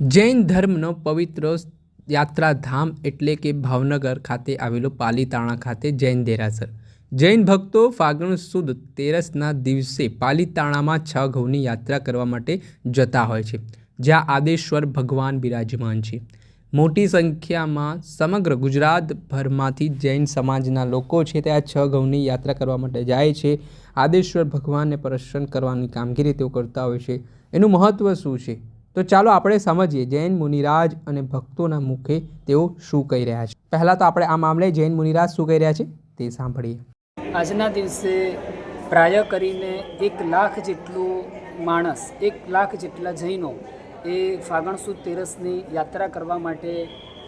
જૈન ધર્મનો પવિત્ર યાત્રાધામ એટલે કે ભાવનગર ખાતે આવેલો પાલીતાણા ખાતે જૈન દેરાસર. જૈન ભક્તો ફાગણ સુદ તેરસના દિવસે પાલીતાણામાં છ ઘઉંની યાત્રા કરવા માટે જતા હોય છે, જ્યાં આદેશ્વર ભગવાન બિરાજમાન છે. મોટી સંખ્યામાં સમગ્ર ગુજરાતભરમાંથી જૈન સમાજના લોકો છે તે આ છ ઘઉંની યાત્રા કરવા માટે જાય છે. આદેશ્વર ભગવાનને પ્રસન્ન કરવાની કામગીરી તેઓ કરતા હોય છે. એનું મહત્ત્વ શું છે? તો ચાલો આપણે સમજીએ, જૈન મુનિરાજ અને ભક્તોના મુખે તેઓ શું કહી રહ્યા છે? પહેલાં તો આપણે આ મામલે જૈન મુનિરાજ શું કહી રહ્યા છે તે સાંભળીએ. આજના દિવસે પ્રાય કરીને એક લાખ જેટલું માણસ, એક લાખ જેટલા જૈનો એ ફાગણ સુદ તેરસની યાત્રા કરવા માટે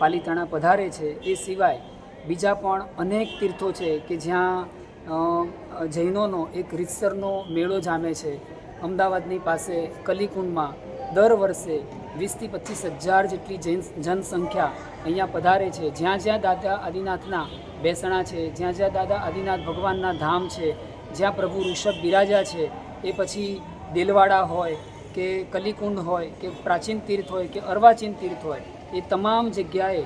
પાલીતાણા પધારે છે. એ સિવાય બીજા પણ અનેક તીર્થો છે કે જ્યાં જૈનોનો એક રીતસરનો મેળો જામે છે. અમદાવાદની પાસે કલીકુંડમાં દર વર્ષે વીસથી પચીસ હજાર જેટલી જૈન જનસંખ્યા અહીંયા પધારે છે. જ્યાં જ્યાં દાદા આદિનાથના બેસણા છે, જ્યાં જ્યાં દાદા આદિનાથ ભગવાનના ધામ છે, જ્યાં પ્રભુ ઋષભ બિરાજા છે, એ પછી દેલવાડા હોય કે કલીકુંડ હોય કે પ્રાચીન તીર્થ હોય કે અર્વાચીન તીર્થ હોય, એ તમામ જગ્યાએ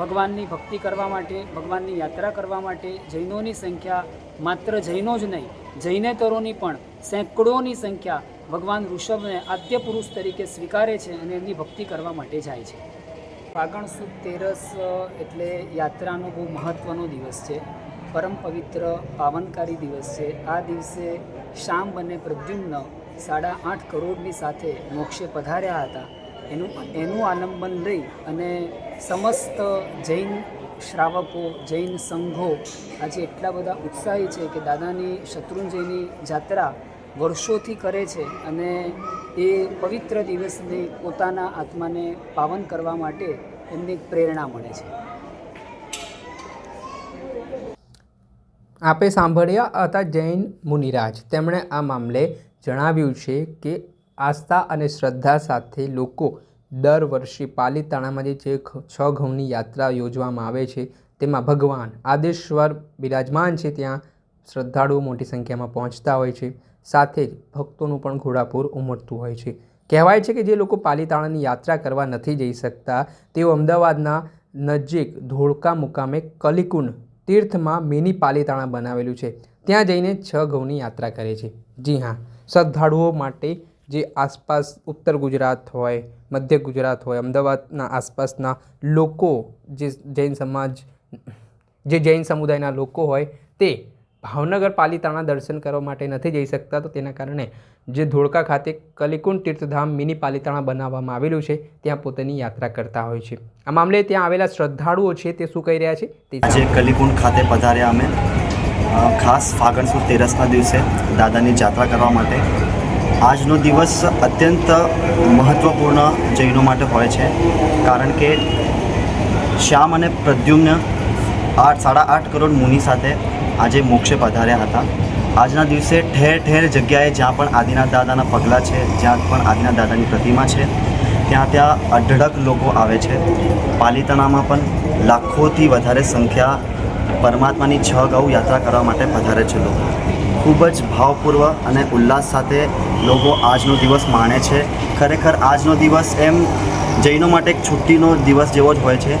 ભગવાનની ભક્તિ કરવા માટે, ભગવાનની યાત્રા કરવા માટે જૈનોની સંખ્યા માત્ર જૈનો જ નહીં, જૈનેતરોની પણ સેંકડોની સંખ્યા ભગવાન ઋષભને આદ્ય પુરુષ તરીકે સ્વીકારે છે અને એમની ભક્તિ કરવા માટે જાય છે. ફાગણ સુદ તેરસ એટલે યાત્રાનો બહુ મહત્ત્વનો દિવસ છે. પરમ પવિત્ર પાવનકારી દિવસ છે. આ દિવસે શામ અને પ્રદ્યુમ્ન સાડા આઠ કરોડની સાથે મોક્ષે પધાર્યા હતા. એનું એનું આલંબન લઈ અને સમસ્ત જૈન શ્રાવકો, જૈન સંઘો આજે એટલા બધા ઉત્સાહી છે કે દાદાની શત્રુંજયની જાત્રા વર્ષોથી કરે છે અને એ પવિત્ર દિવસને પોતાના આત્માને પાવન કરવા માટે એમને પ્રેરણા મળે છે. આપે સાંભળ્યા હતા જૈન મુનિરાજ. તેમણે આ મામલે જણાવ્યું છે કે આસ્થા અને શ્રદ્ધા સાથે લોકો દર વર્ષે પાલીતાણામાં જે છ ઘઉંની યાત્રા યોજવામાં આવે છે, તેમાં ભગવાન આદેશ્વર બિરાજમાન છે. ત્યાં શ્રદ્ધાળુઓ મોટી સંખ્યામાં પહોંચતા હોય છે. સાથે જ ભક્તોનું પણ ઘોડાપૂર ઉમટતું હોય છે. કહેવાય છે કે જે લોકો પાલીતાણાની યાત્રા કરવા નથી જઈ શકતા, તેઓ અમદાવાદના નજીક ધોળકા મુકામે કલિકુંડ તીર્થમાં મિની પાલીતાણા બનાવેલું છે. ત્યાં જઈને છ ઘઉંની યાત્રા કરે છે. જી હા, શ્રદ્ધાળુઓ માટે જે આસપાસ ઉત્તર ગુજરાત હોય, મધ્ય ગુજરાત હોય, અમદાવાદના આસપાસના લોકો જે જૈન સમાજ, જે જૈન સમુદાયના લોકો હોય, તે ભાવનગર પાલિતાણા દર્શન કરવા માટે નથી જઈ શકતા, તો તેના કારણે જે ધોળકા ખાતે કલિકુંડ તીર્થધામ મિની પાલિતાણા બનાવવામાં આવેલું છે, ત્યાં પોતાની યાત્રા કરતા હોય છે. આ મામલે ત્યાં આવેલા શ્રદ્ધાળુઓ છે તે શું કહી રહ્યા છે? તે આજે કલિકુંડ ખાતે પધાર્યા અમે. ખાસ ફાગણ સુદ તેરસના દિવસે દાદાની જાત્રા કરવા માટે. આજનો દિવસ અત્યંત મહત્ત્વપૂર્ણ જૈનો માટે હોય છે, કારણ કે શ્યામ અને પ્રદ્યુમ્ન આઠ, સાડા આઠ કરોડ મુનિ સાથે આજે મોક્ષે પધાર્યા હતા. આજના દિવસે ઠેર ઠેર જગ્યાએ જ્યાં પણ આદિનાથ દાદાના પગલાં છે, જ્યાં પણ આદિનાથ દાદાની પ્રતિમા છે, ત્યાં ત્યાં અઢળક લોકો આવે છે. પાલિતાણામાં પણ લાખોથી વધારે સંખ્યા પરમાત્માની છ ગૌ યાત્રા કરવા માટે પધારે છે લોકો. ખૂબ જ ભાવપૂર્વ અને ઉલ્લાસ સાથે લોકો આજનો દિવસ માણે છે. ખરેખર આજનો દિવસ એમ જૈનો માટે એક છુટ્ટીનો દિવસ જેવો જ હોય છે.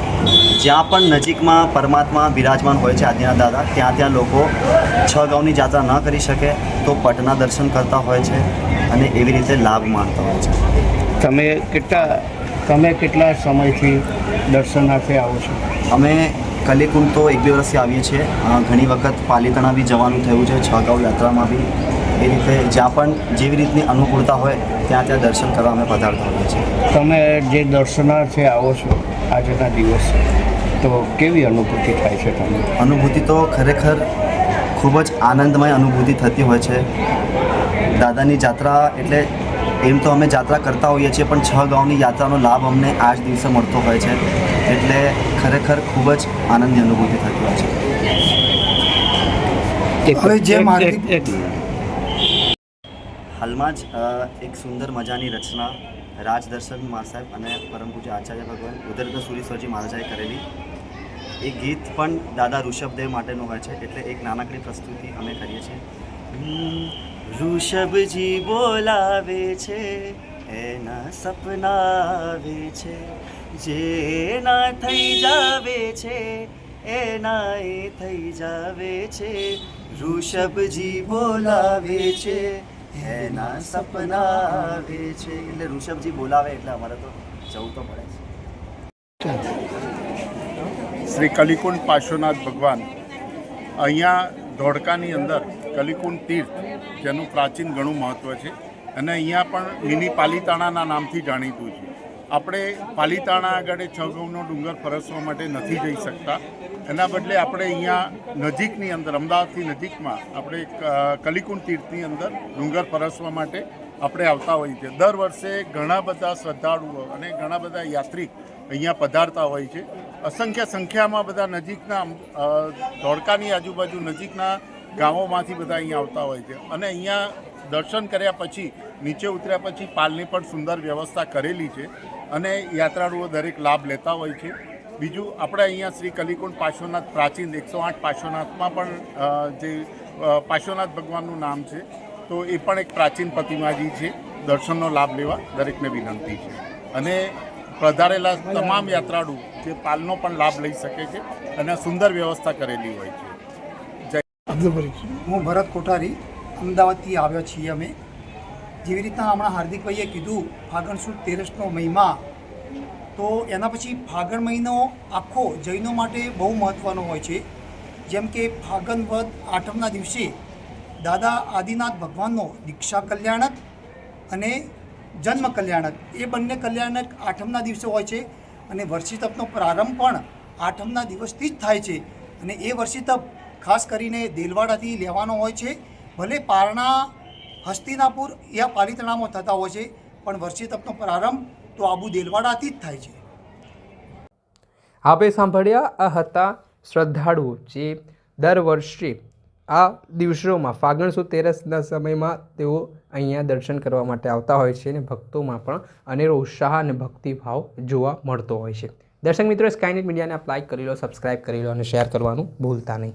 જ્યાં પણ નજીકમાં પરમાત્મા બિરાજમાન હોય છે આદિનાથ દાદા ત્યાં ત્યાં લોકો છ ગાઉની જાત્રા ન કરી શકે તો પટના દર્શન કરતા હોય છે અને એવી રીતે લાભ માણતા હોય છે. તમે કેટલા તમે કેટલા સમયથી દર્શનાર્થે આવો છો? અમે કલીકુંડ તો એક બે વર્ષથી આવીએ છીએ. ઘણી વખત પાલીતાણા બી જવાનું થયું છે છ ગાઉ યાત્રામાં બી. એ રીતે જ્યાં પણ જેવી રીતની અનુકૂળતા હોય ત્યાં ત્યાં દર્શન કરવા અમે પધારતા હોઈએ છીએ. તમે જે દર્શનાર્થે આવો છો આજના દિવસે તો કેવી અનુભૂતિ થાય છે તમને? અનુભૂતિ તો ખરેખર ખૂબ જ આનંદમય અનુભૂતિ થતી હોય છે. દાદાની જાત્રા એટલે એમ તો અમે જાત્રા કરતા હોઈએ છીએ પણ છ ગાઉની યાત્રાનો લાભ અમને આ જ દિવસે મળતો હોય છે. એટલે ખરેખર ખૂબ જ આનંદની અનુભૂતિ થતી હોય છે. હવે જે માર્ગી- હાલમાં જ એક સુંદર મજાની રચના રાજદર્શન મા સાહેબ અને પરમ પૂજ્ય આચાર્ય ભગવાન ઉદર્ગ સુરીશ્વરજી મહારાજાએ કરેલી. એ ગીત પણ દાદા ઋષભદેવ માટેનું હોય છે, એટલે એક નાનકડી પ્રસ્તુતિ અમે કરીએ છીએ. ઋષભજી બોલાવે છે, એના સપના આવે છે, જે ના થઈ જાવે છે, એના એ થઈ જાવે છે. ઋષભજી બોલાવે છે એના સપના આવે છે. એટલે ઋષભજી બોલાવે એટલે અમારે તો જવું તો પડે છે. શ્રી કલિકુંડ પાર્શ્વનાથ ભગવાન અહીંયા ધોળકાની અંદર કલિકુંડ તીર્થ, જેનું પ્રાચીન ઘણું મહત્ત્વ છે, અને અહીંયા પણ મિની પાલીતાણાના નામથી જાણીતું છે. આપણે પાલિતાણા આગળ છ ઘઉંનો ડુંગર ફરસવા માટે નથી જઈ શકતા. એના બદલે આપણે અહીંયા નજીકની અંદર, અમદાવાદથી નજીકમાં આપણે કલિકુંડ તીર્થની અંદર ડુંગર ફરસવા માટે આપણે આવતા હોઈએ છીએ. દર વર્ષે ઘણા બધા શ્રદ્ધાળુઓ અને ઘણા બધા યાત્રિક અહીંયા પધારતા હોય છે. અસંખ્ય સંખ્યામાં બધા નજીકના ધોળકાની આજુબાજુ નજીકના ગામોમાંથી બધા અહીંયા આવતા હોય છે. અને અહીંયા દર્શન કર્યા પછી નીચે ઉતર્યા પછી પાલની પણ સુંદર વ્યવસ્થા કરેલી છે અને યાત્રાળુઓ દરેક લાભ લેતા હોય છે. બીજું આપણે અહીંયા શ્રી કલિકુંડ પાર્શ્વનાથ પ્રાચીન એકસો આઠ પાર્શ્વનાથમાં પણ જે પાર્શ્વનાથ ભગવાનનું નામ છે તો એ પણ એક પ્રાચીન પ્રતિમાજી છે. દર્શનનો લાભ લેવા દરેકને વિનંતી છે. અને પધારેલા તમામ યાત્રાળુ જે પાલનો પણ લાભ લઈ શકે છે અને સુંદર વ્યવસ્થા કરેલી હોય છે. જય હું ભરત કોઠારી. અમદાવાદથી આવ્યો છીએ અમે. જેવી રીતના હમણાં હાર્દિકભાઈએ કીધું, ફાગણ સુદ તેરસનો મહિમા. તો એના પછી ફાગણ મહિનો આખો જૈનો માટે બહુ મહત્ત્વનો હોય છે. જેમ કે ફાગણ વદ આઠમના દિવસે દાદા આદિનાથ ભગવાનનો દીક્ષા કલ્યાણક અને જન્મ કલ્યાણક. એ બંને કલ્યાણક આઠમના દિવસે હોય છે અને વર્ષિતપનો પ્રારંભ પણ આઠમના દિવસથી જ થાય છે. અને એ વર્ષિતપ ખાસ કરીને દેલવાડાથી લેવાનો હોય છે. ભલે પારણા હસ્તિનાપુર યા પાલિતણામાં થતા હોય છે, પણ વર્ષી તપનો પ્રારંભ તો આબુ દેલવાડાથી જ થાય છે. આપે સાંભળ્યા, આ હતા શ્રદ્ધાળુઓ જે દર વર્ષે આ દિવસોમાં ફાગણ સુદ તેરસના સમયમાં તેઓ અહીંયા દર્શન કરવા માટે આવતા હોય છે અને ભક્તોમાં પણ અનેરો ઉત્સાહ અને ભક્તિભાવ જોવા મળતો હોય છે. દર્શક મિત્રો સ્કાયનેટ મીડિયાને આપ લાઇક કરી લો સબસ્ક્રાઇબ કરી લો અને શેર કરવાનું ભૂલતા નહીં.